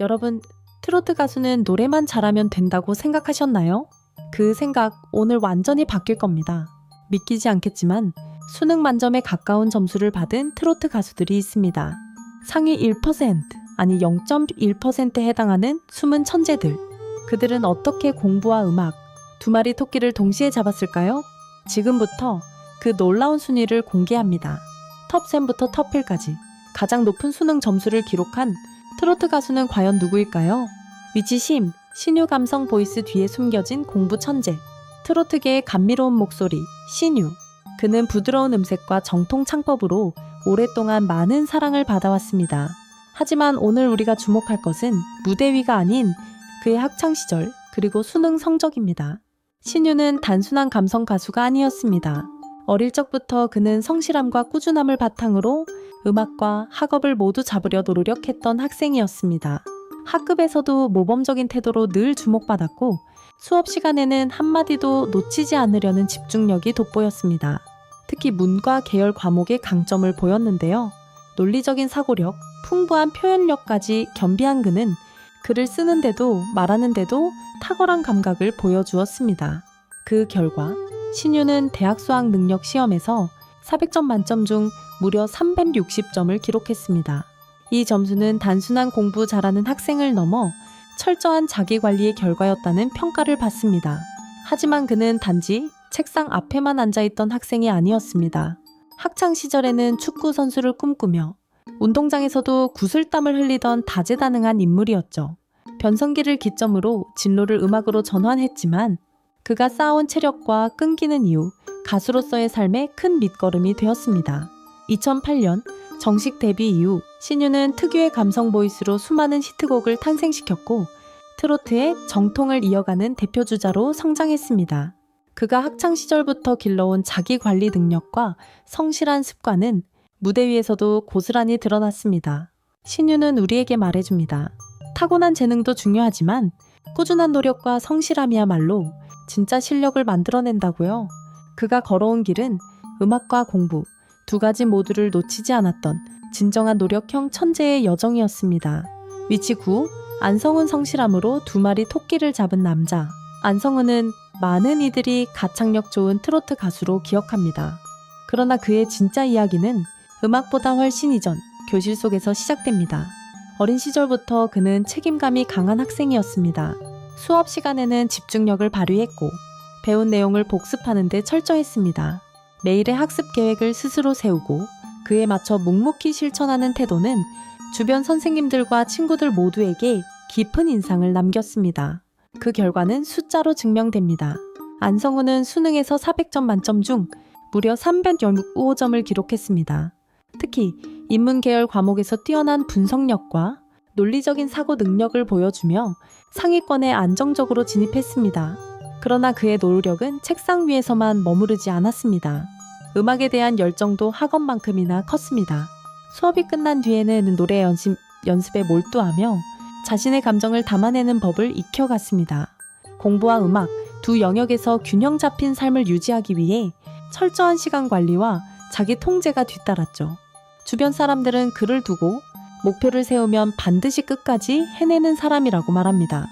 여러분, 트로트 가수는 노래만 잘하면 된다고 생각하셨나요? 그 생각 오늘 완전히 바뀔 겁니다. 믿기지 않겠지만 수능 만점에 가까운 점수를 받은 트로트 가수들이 있습니다. 상위 1% 아니 0.1%에 해당하는 숨은 천재들. 그들은 어떻게 공부와 음악 두 마리 토끼를 동시에 잡았을까요? 지금부터 그 놀라운 순위를 공개합니다. 톱10부터 톱1까지 가장 높은 수능 점수를 기록한 트로트 가수는 과연 누구일까요? 위치심, 신유 감성 보이스 뒤에 숨겨진 공부 천재. 트로트계의 감미로운 목소리, 신유. 그는 부드러운 음색과 정통 창법으로 오랫동안 많은 사랑을 받아왔습니다. 하지만 오늘 우리가 주목할 것은 무대 위가 아닌 그의 학창 시절 그리고 수능 성적입니다. 신유는 단순한 감성 가수가 아니었습니다. 어릴 적부터 그는 성실함과 꾸준함을 바탕으로 음악과 학업을 모두 잡으려 노력했던 학생이었습니다. 학급에서도 모범적인 태도로 늘 주목받았고 수업 시간에는 한마디도 놓치지 않으려는 집중력이 돋보였습니다. 특히 문과 계열 과목의 강점을 보였는데요. 논리적인 사고력, 풍부한 표현력까지 겸비한 그는 글을 쓰는데도 말하는데도 탁월한 감각을 보여주었습니다. 그 결과 신유는 대학 수학 능력 시험에서 400점 만점 중 무려 360점을 기록했습니다. 이 점수는 단순한 공부 잘하는 학생을 넘어 철저한 자기 관리의 결과였다는 평가를 받습니다. 하지만 그는 단지 책상 앞에만 앉아있던 학생이 아니었습니다. 학창 시절에는 축구 선수를 꿈꾸며 운동장에서도 구슬땀을 흘리던 다재다능한 인물이었죠. 변성기를 기점으로 진로를 음악으로 전환했지만 그가 쌓아온 체력과 끈기는 이유 가수로서의 삶에 큰 밑거름이 되었습니다. 2008년 정식 데뷔 이후 신유는 특유의 감성 보이스로 수많은 히트곡을 탄생시켰고 트로트의 정통을 이어가는 대표주자로 성장했습니다. 그가 학창 시절부터 길러온 자기 관리 능력과 성실한 습관은 무대 위에서도 고스란히 드러났습니다. 신유는 우리에게 말해줍니다. 타고난 재능도 중요하지만 꾸준한 노력과 성실함이야말로 진짜 실력을 만들어낸다고요. 그가 걸어온 길은 음악과 공부 두 가지 모두를 놓치지 않았던 진정한 노력형 천재의 여정이었습니다. 위치 9. 안성훈 성실함으로 두 마리 토끼를 잡은 남자. 안성훈은 많은 이들이 가창력 좋은 트로트 가수로 기억합니다. 그러나 그의 진짜 이야기는 음악보다 훨씬 이전 교실 속에서 시작됩니다. 어린 시절부터 그는 책임감이 강한 학생이었습니다. 수업 시간에는 집중력을 발휘했고 배운 내용을 복습하는 데 철저했습니다. 매일의 학습 계획을 스스로 세우고 그에 맞춰 묵묵히 실천하는 태도는 주변 선생님들과 친구들 모두에게 깊은 인상을 남겼습니다. 그 결과는 숫자로 증명됩니다. 안성우는 수능에서 400점 만점 중 무려 315점을 기록했습니다. 특히 인문 계열 과목에서 뛰어난 분석력과 논리적인 사고 능력을 보여주며 상위권에 안정적으로 진입했습니다. 그러나 그의 노력은 책상 위에서만 머무르지 않았습니다. 음악에 대한 열정도 학원만큼이나 컸습니다. 수업이 끝난 뒤에는 노래 연습, 연습에 몰두하며 자신의 감정을 담아내는 법을 익혀갔습니다. 공부와 음악 두 영역에서 균형 잡힌 삶을 유지하기 위해 철저한 시간 관리와 자기 통제가 뒤따랐죠. 주변 사람들은 그를 두고 목표를 세우면 반드시 끝까지 해내는 사람이라고 말합니다.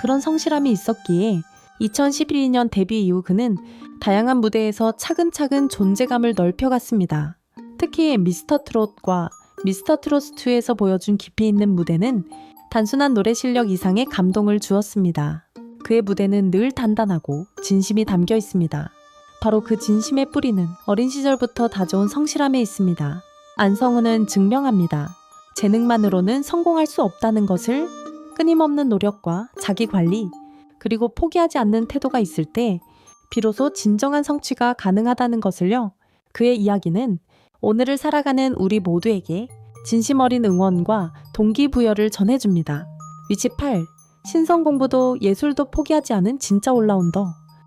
그런 성실함이 있었기에 2011년 데뷔 이후 그는 다양한 무대에서 차근차근 존재감을 넓혀갔습니다. 특히 미스터 트롯과 미스터 트롯2에서 보여준 깊이 있는 무대는 단순한 노래 실력 이상의 감동을 주었습니다. 그의 무대는 늘 단단하고 진심이 담겨 있습니다. 바로 그 진심의 뿌리는 어린 시절부터 다져온 성실함에 있습니다. 안성우는 증명합니다. 재능만으로는 성공할 수 없다는 것을 끊임없는 노력과 자기 관리, 그리고 포기하지 않는 태도가 있을 때 비로소 진정한 성취가 가능하다는 것을요. 그의 이야기는 오늘을 살아가는 우리 모두에게 진심 어린 응원과 동기부여를 전해줍니다. 위치 8. 신성 공부도 예술도 포기하지 않은 진짜 올라운더.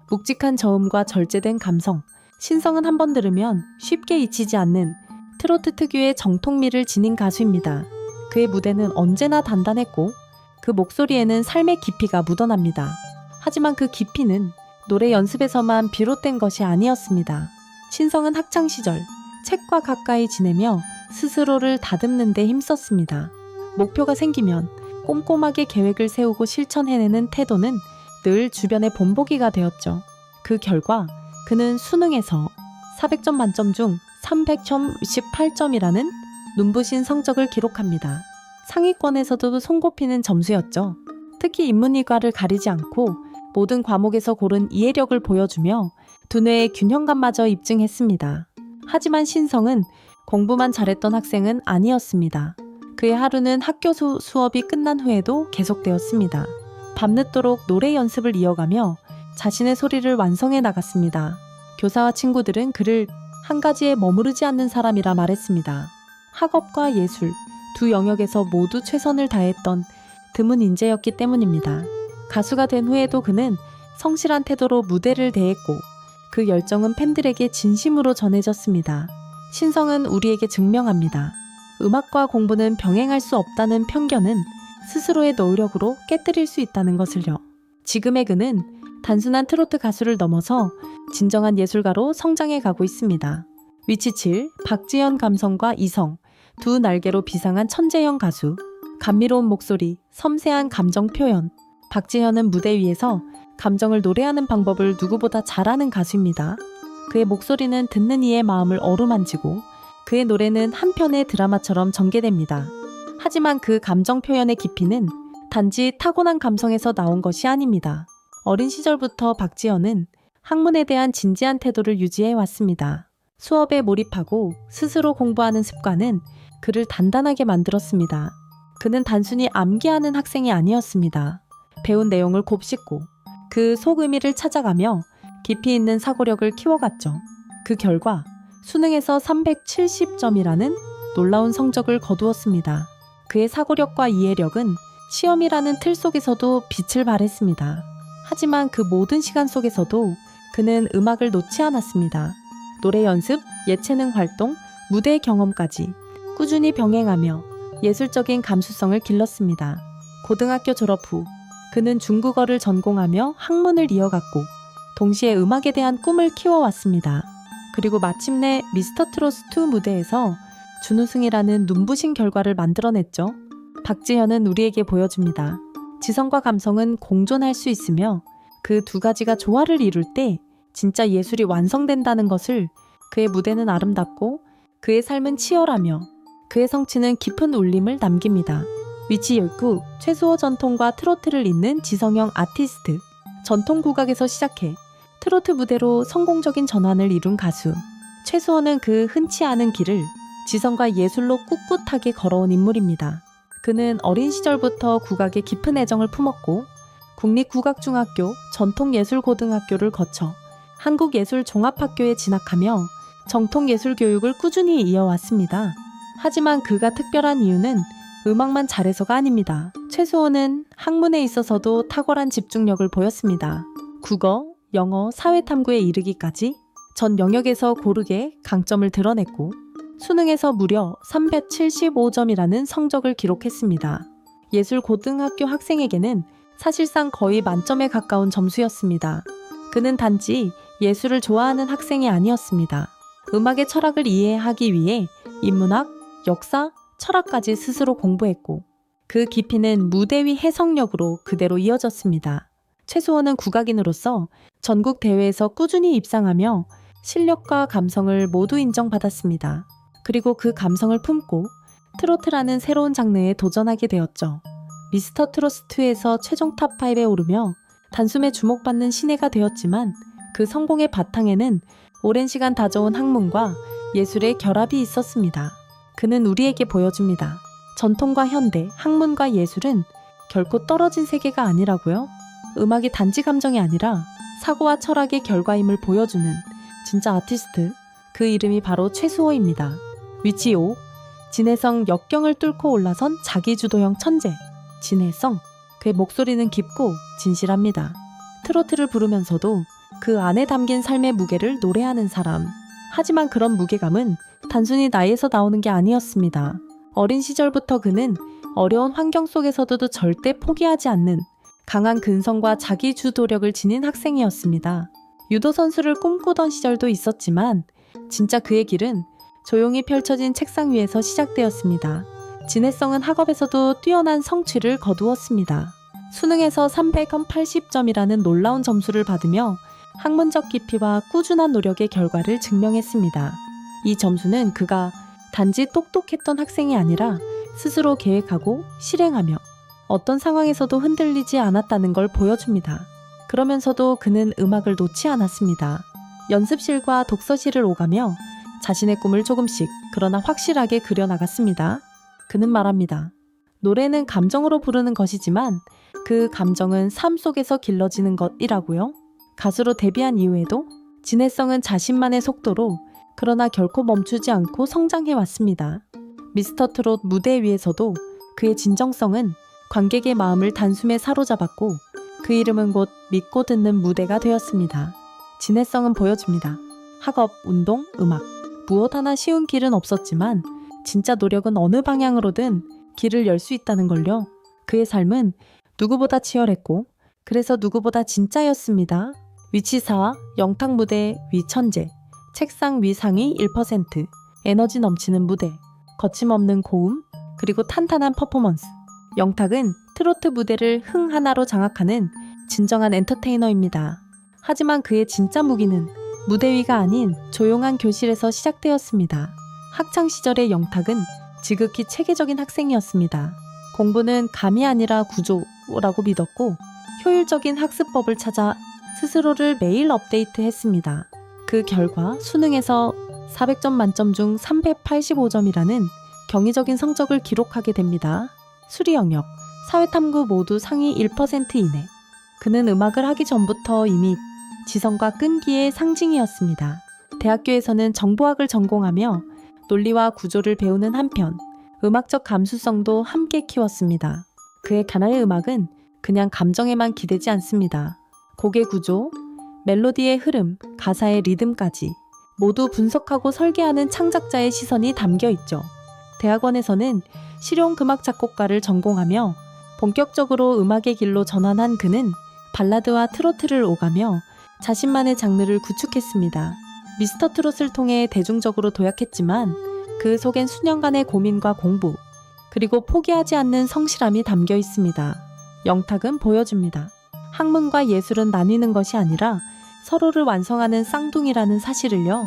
묵직한 저음과 절제된 감성. 신성은 한 번 들으면 쉽게 잊히지 않는 트로트 특유의 정통미를 지닌 가수입니다. 그의 무대는 언제나 단단했고 그 목소리에는 삶의 깊이가 묻어납니다. 하지만 그 깊이는 노래 연습에서만 비롯된 것이 아니었습니다. 신성은 학창 시절 책과 가까이 지내며 스스로를 다듬는 데 힘썼습니다. 목표가 생기면 꼼꼼하게 계획을 세우고 실천해내는 태도는 늘 주변의 본보기가 되었죠. 그 결과 그는 수능에서 400점 만점 중 300점 18점이라는 눈부신 성적을 기록합니다. 상위권에서도 손꼽히는 점수였죠. 특히 인문이과를 가리지 않고 모든 과목에서 고른 이해력을 보여주며 두뇌의 균형감마저 입증했습니다. 하지만 신성은 공부만 잘했던 학생은 아니었습니다. 그의 하루는 학교 수, 수업이 끝난 후에도 계속되었습니다. 밤늦도록 노래 연습을 이어가며 자신의 소리를 완성해 나갔습니다. 교사와 친구들은 그를 한 가지에 머무르지 않는 사람이라 말했습니다. 학업과 예술 두 영역에서 모두 최선을 다했던 드문 인재였기 때문입니다. 가수가 된 후에도 그는 성실한 태도로 무대를 대했고 그 열정은 팬들에게 진심으로 전해졌습니다. 신성은 우리에게 증명합니다. 음악과 공부는 병행할 수 없다는 편견은 스스로의 노력으로 깨뜨릴 수 있다는 것을요. 지금의 그는 단순한 트로트 가수를 넘어서 진정한 예술가로 성장해 가고 있습니다. 위치 7, 박지현 감성과 이성, 두 날개로 비상한 천재형 가수, 감미로운 목소리, 섬세한 감정 표현. 박지현은 무대 위에서 감정을 노래하는 방법을 누구보다 잘하는 가수입니다. 그의 목소리는 듣는 이의 마음을 어루만지고 그의 노래는 한 편의 드라마처럼 전개됩니다. 하지만 그 감정 표현의 깊이는 단지 타고난 감성에서 나온 것이 아닙니다. 어린 시절부터 박지현은 학문에 대한 진지한 태도를 유지해 왔습니다. 수업에 몰입하고 스스로 공부하는 습관은 그를 단단하게 만들었습니다. 그는 단순히 암기하는 학생이 아니었습니다. 배운 내용을 곱씹고 그 속 의미를 찾아가며 깊이 있는 사고력을 키워갔죠. 그 결과 수능에서 370점이라는 놀라운 성적을 거두었습니다. 그의 사고력과 이해력은 시험이라는 틀 속에서도 빛을 발했습니다. 하지만 그 모든 시간 속에서도 그는 음악을 놓지 않았습니다. 노래 연습, 예체능 활동, 무대 경험까지 꾸준히 병행하며 예술적인 감수성을 길렀습니다. 고등학교 졸업 후 그는 중국어를 전공하며 학문을 이어갔고 동시에 음악에 대한 꿈을 키워왔습니다. 그리고 마침내 미스터 트로스2 무대에서 준우승이라는 눈부신 결과를 만들어냈죠. 박지현은 우리에게 보여줍니다. 지성과 감성은 공존할 수 있으며 그 두 가지가 조화를 이룰 때 진짜 예술이 완성된다는 것을 그의 무대는 아름답고 그의 삶은 치열하며 그의 성취는 깊은 울림을 남깁니다. 위치 19 최수호 전통과 트로트를 잇는 지성형 아티스트 전통 국악에서 시작해 트로트 무대로 성공적인 전환을 이룬 가수 최수호는 그 흔치 않은 길을 지성과 예술로 꿋꿋하게 걸어온 인물입니다. 그는 어린 시절부터 국악에 깊은 애정을 품었고 국립국악중학교 전통예술고등학교를 거쳐 한국예술종합학교에 진학하며 정통예술 교육을 꾸준히 이어왔습니다. 하지만 그가 특별한 이유는 음악만 잘해서가 아닙니다. 최수호는 학문에 있어서도 탁월한 집중력을 보였습니다. 국어, 영어, 사회탐구에 이르기까지 전 영역에서 고르게 강점을 드러냈고 수능에서 무려 375점이라는 성적을 기록했습니다. 예술 고등학교 학생에게는 사실상 거의 만점에 가까운 점수였습니다. 그는 단지 예술을 좋아하는 학생이 아니었습니다. 음악의 철학을 이해하기 위해 인문학, 역사, 철학까지 스스로 공부했고 그 깊이는 무대 위 해석력으로 그대로 이어졌습니다. 최수원은 국악인으로서 전국 대회에서 꾸준히 입상하며 실력과 감성을 모두 인정받았습니다. 그리고 그 감성을 품고 트로트라는 새로운 장르에 도전하게 되었죠. 미스터 트로스2에서 최종 탑5에 오르며 단숨에 주목받는 신예가 되었지만 그 성공의 바탕에는 오랜 시간 다져온 학문과 예술의 결합이 있었습니다. 그는 우리에게 보여줍니다. 전통과 현대, 학문과 예술은 결코 떨어진 세계가 아니라고요. 음악이 단지 감정이 아니라 사고와 철학의 결과임을 보여주는 진짜 아티스트. 그 이름이 바로 최수호입니다. 위치 5. 진해성 역경을 뚫고 올라선 자기주도형 천재. 진해성. 그의 목소리는 깊고 진실합니다. 트로트를 부르면서도 그 안에 담긴 삶의 무게를 노래하는 사람. 하지만 그런 무게감은 단순히 나이에서 나오는 게 아니었습니다. 어린 시절부터 그는 어려운 환경 속에서도 절대 포기하지 않는 강한 근성과 자기 주도력을 지닌 학생이었습니다. 유도 선수를 꿈꾸던 시절도 있었지만 진짜 그의 길은 조용히 펼쳐진 책상 위에서 시작되었습니다. 진해성은 학업에서도 뛰어난 성취를 거두었습니다. 수능에서 380점이라는 놀라운 점수를 받으며 학문적 깊이와 꾸준한 노력의 결과를 증명했습니다. 이 점수는 그가 단지 똑똑했던 학생이 아니라 스스로 계획하고 실행하며 어떤 상황에서도 흔들리지 않았다는 걸 보여줍니다. 그러면서도 그는 음악을 놓지 않았습니다. 연습실과 독서실을 오가며 자신의 꿈을 조금씩 그러나 확실하게 그려나갔습니다. 그는 말합니다. 노래는 감정으로 부르는 것이지만 그 감정은 삶 속에서 길러지는 것이라고요. 가수로 데뷔한 이후에도 진해성은 자신만의 속도로 그러나 결코 멈추지 않고 성장해 왔습니다. 미스터 트롯 무대 위에서도 그의 진정성은 관객의 마음을 단숨에 사로잡았고 그 이름은 곧 믿고 듣는 무대가 되었습니다. 진해성은 보여줍니다. 학업, 운동, 음악. 무엇 하나 쉬운 길은 없었지만 진짜 노력은 어느 방향으로든 길을 열 수 있다는 걸요. 그의 삶은 누구보다 치열했고 그래서 누구보다 진짜였습니다. 위치사, 영탁 무대 위 천재, 책상 위 상위 1%, 에너지 넘치는 무대, 거침없는 고음, 그리고 탄탄한 퍼포먼스. 영탁은 트로트 무대를 흥 하나로 장악하는 진정한 엔터테이너입니다. 하지만 그의 진짜 무기는 무대 위가 아닌 조용한 교실에서 시작되었습니다. 학창 시절의 영탁은 지극히 체계적인 학생이었습니다. 공부는 감이 아니라 구조라고 믿었고 효율적인 학습법을 찾아 스스로를 매일 업데이트했습니다. 그 결과 수능에서 400점 만점 중 385점이라는 경이적인 성적을 기록하게 됩니다. 수리 영역, 사회탐구 모두 상위 1% 이내. 그는 음악을 하기 전부터 이미 지성과 끈기의 상징이었습니다. 대학교에서는 정보학을 전공하며 논리와 구조를 배우는 한편 음악적 감수성도 함께 키웠습니다. 그의 가나의 음악은 그냥 감정에만 기대지 않습니다. 곡의 구조, 멜로디의 흐름, 가사의 리듬까지 모두 분석하고 설계하는 창작자의 시선이 담겨 있죠. 대학원에서는 실용 음악 작곡가를 전공하며 본격적으로 음악의 길로 전환한 그는 발라드와 트로트를 오가며 자신만의 장르를 구축했습니다. 미스터 트롯을 통해 대중적으로 도약했지만 그 속엔 수년간의 고민과 공부, 그리고 포기하지 않는 성실함이 담겨 있습니다. 영탁은 보여줍니다. 학문과 예술은 나뉘는 것이 아니라 서로를 완성하는 쌍둥이라는 사실을요.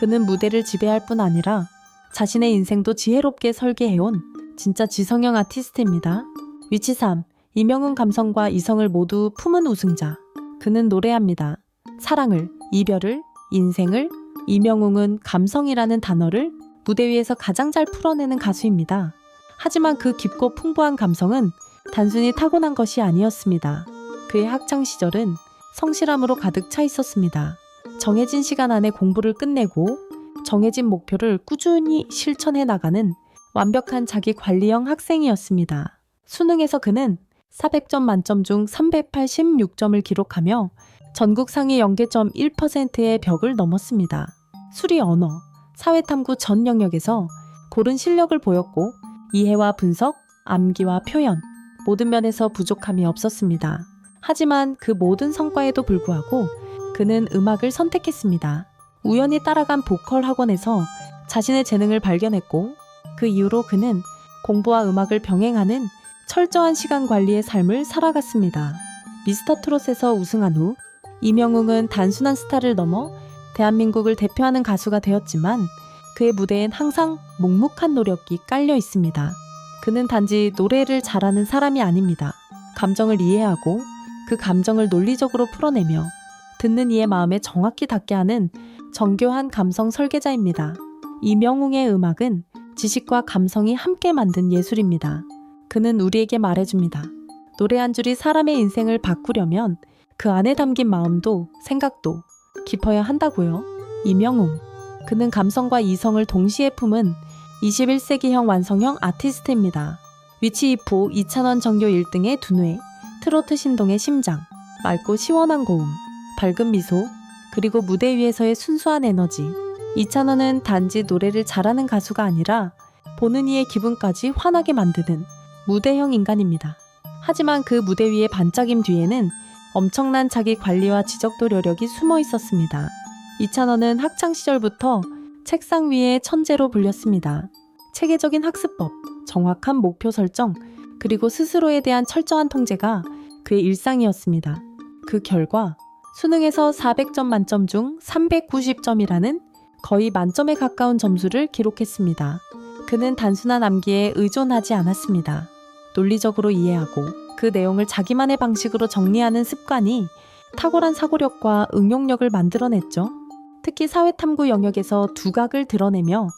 그는 무대를 지배할 뿐 아니라 자신의 인생도 지혜롭게 설계해온 진짜 지성형 아티스트입니다. 위치 3. 이명훈 감성과 이성을 모두 품은 우승자. 그는 노래합니다. 사랑을, 이별을, 인생을, 이명웅은 감성이라는 단어를 무대 위에서 가장 잘 풀어내는 가수입니다. 하지만 그 깊고 풍부한 감성은 단순히 타고난 것이 아니었습니다. 그의 학창 시절은 성실함으로 가득 차 있었습니다. 정해진 시간 안에 공부를 끝내고 정해진 목표를 꾸준히 실천해 나가는 완벽한 자기 관리형 학생이었습니다. 수능에서 그는 400점 만점 중 386점을 기록하며 전국 상위 연계점 1%의 벽을 넘었습니다. 수리 언어, 사회탐구 전 영역에서 고른 실력을 보였고 이해와 분석, 암기와 표현 모든 면에서 부족함이 없었습니다. 하지만 그 모든 성과에도 불구하고 그는 음악을 선택했습니다. 우연히 따라간 보컬 학원에서 자신의 재능을 발견했고 그 이후로 그는 공부와 음악을 병행하는 철저한 시간 관리의 삶을 살아갔습니다. 미스터 트롯에서 우승한 후 이명웅은 단순한 스타를 넘어 대한민국을 대표하는 가수가 되었지만 그의 무대엔 항상 묵묵한 노력이 깔려 있습니다. 그는 단지 노래를 잘하는 사람이 아닙니다. 감정을 이해하고 그 감정을 논리적으로 풀어내며 듣는 이의 마음에 정확히 닿게 하는 정교한 감성 설계자입니다. 이명웅의 음악은 지식과 감성이 함께 만든 예술입니다. 그는 우리에게 말해줍니다. 노래 한 줄이 사람의 인생을 바꾸려면 그 안에 담긴 마음도 생각도 깊어야 한다고요. 이명웅. 그는 감성과 이성을 동시에 품은 21세기형 완성형 아티스트입니다. 위치 이포 2,000원 정교 1등의 두뇌, 트로트 신동의 심장, 맑고 시원한 고음, 밝은 미소, 그리고 무대 위에서의 순수한 에너지. 이찬원은 단지 노래를 잘하는 가수가 아니라 보는 이의 기분까지 환하게 만드는 무대형 인간입니다. 하지만 그 무대 위의 반짝임 뒤에는 엄청난 자기 관리와 지적도 여력이 숨어 있었습니다. 이찬원은 학창 시절부터 책상 위의 천재로 불렸습니다. 체계적인 학습법, 정확한 목표 설정, 그리고 스스로에 대한 철저한 통제가 그의 일상이었습니다. 그 결과 수능에서 400점 만점 중 390점이라는 거의 만점에 가까운 점수를 기록했습니다. 그는 단순한 암기에 의존하지 않았습니다. 논리적으로 이해하고 그 내용을 자기만의 방식으로 정리하는 습관이 탁월한 사고력과 응용력을 만들어냈죠. 특히 사회탐구 영역에서 두각을 드러내며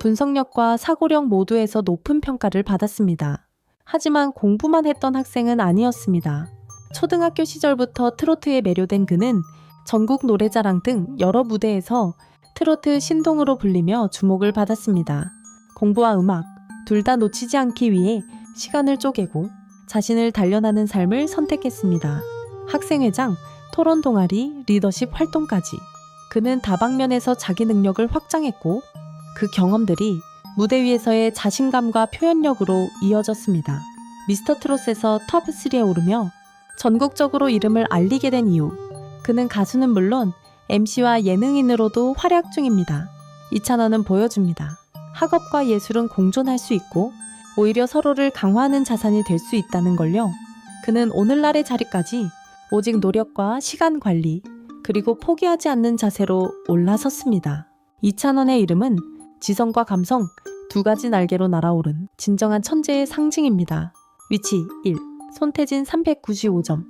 분석력과 사고력 모두에서 높은 평가를 받았습니다. 하지만 공부만 했던 학생은 아니었습니다. 초등학교 시절부터 트로트에 매료된 그는 전국 노래자랑 등 여러 무대에서 트로트 신동으로 불리며 주목을 받았습니다. 공부와 음악 둘 다 놓치지 않기 위해 시간을 쪼개고 자신을 단련하는 삶을 선택했습니다. 학생회장, 토론 동아리, 리더십 활동까지 그는 다방면에서 자기 능력을 확장했고 그 경험들이 무대 위에서의 자신감과 표현력으로 이어졌습니다. 미스터 트롯에서 톱3에 오르며 전국적으로 이름을 알리게 된 이유 그는 가수는 물론 MC와 예능인으로도 활약 중입니다. 이찬원은 보여줍니다. 학업과 예술은 공존할 수 있고 오히려 서로를 강화하는 자산이 될 수 있다는 걸요. 그는 오늘날의 자리까지 오직 노력과 시간 관리 그리고 포기하지 않는 자세로 올라섰습니다. 이찬원의 이름은 지성과 감성 두 가지 날개로 날아오른 진정한 천재의 상징입니다. 위치 1. 손태진 395점.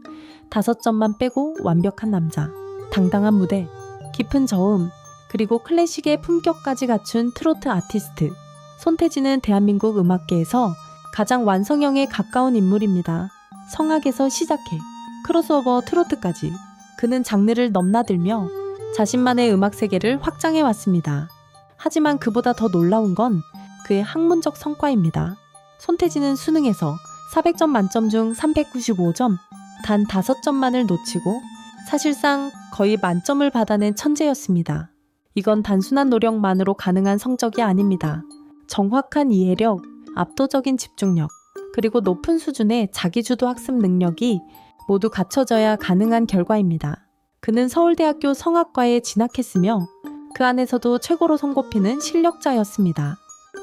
5점만 빼고 완벽한 남자. 당당한 무대. 깊은 저음. 그리고 클래식의 품격까지 갖춘 트로트 아티스트. 손태진은 대한민국 음악계에서 가장 완성형에 가까운 인물입니다. 성악에서 시작해 크로스오버 트로트까지 그는 장르를 넘나들며 자신만의 음악 세계를 확장해 왔습니다. 하지만 그보다 더 놀라운 건 그의 학문적 성과입니다. 손태진은 수능에서 400점 만점 중 395점, 단 5점만을 놓치고 사실상 거의 만점을 받아낸 천재였습니다. 이건 단순한 노력만으로 가능한 성적이 아닙니다. 정확한 이해력, 압도적인 집중력, 그리고 높은 수준의 자기주도 학습 능력이 모두 갖춰져야 가능한 결과입니다. 그는 서울대학교 성악과에 진학했으며 그 안에서도 최고로 손꼽히는 실력자였습니다.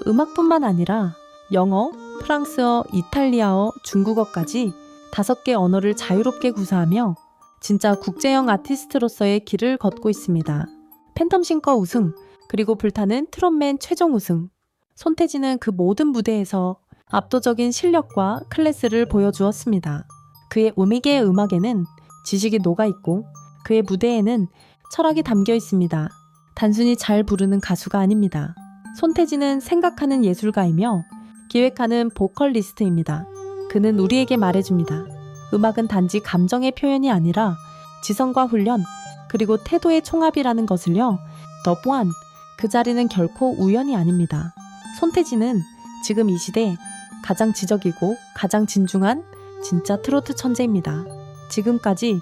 음악뿐만 아니라 영어, 프랑스어, 이탈리아어, 중국어까지 다섯 개 언어를 자유롭게 구사하며 진짜 국제형 아티스트로서의 길을 걷고 있습니다. 팬텀 싱커 우승, 그리고 불타는 트롯맨 최종 우승. 손태진은 그 모든 무대에서 압도적인 실력과 클래스를 보여주었습니다. 그의 우미계의 음악에는 지식이 녹아있고 그의 무대에는 철학이 담겨 있습니다. 단순히 잘 부르는 가수가 아닙니다. 손태진은 생각하는 예술가이며 기획하는 보컬리스트입니다. 그는 우리에게 말해줍니다. 음악은 단지 감정의 표현이 아니라 지성과 훈련, 그리고 태도의 총합이라는 것을요. 더보안 그 자리는 결코 우연이 아닙니다. 손태진은 지금 이 시대 가장 지적이고 가장 진중한 진짜 트로트 천재입니다. 지금까지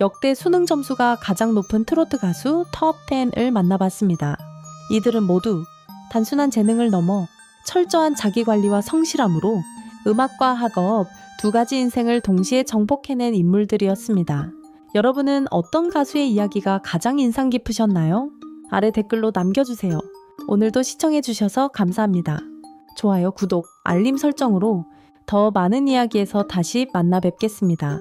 역대 수능 점수가 가장 높은 트로트 가수 톱10을 만나봤습니다. 이들은 모두 단순한 재능을 넘어 철저한 자기관리와 성실함으로 음악과 학업 두 가지 인생을 동시에 정복해낸 인물들이었습니다. 여러분은 어떤 가수의 이야기가 가장 인상 깊으셨나요? 아래 댓글로 남겨주세요. 오늘도 시청해주셔서 감사합니다. 좋아요, 구독, 알림 설정으로 더 많은 이야기에서 다시 만나 뵙겠습니다.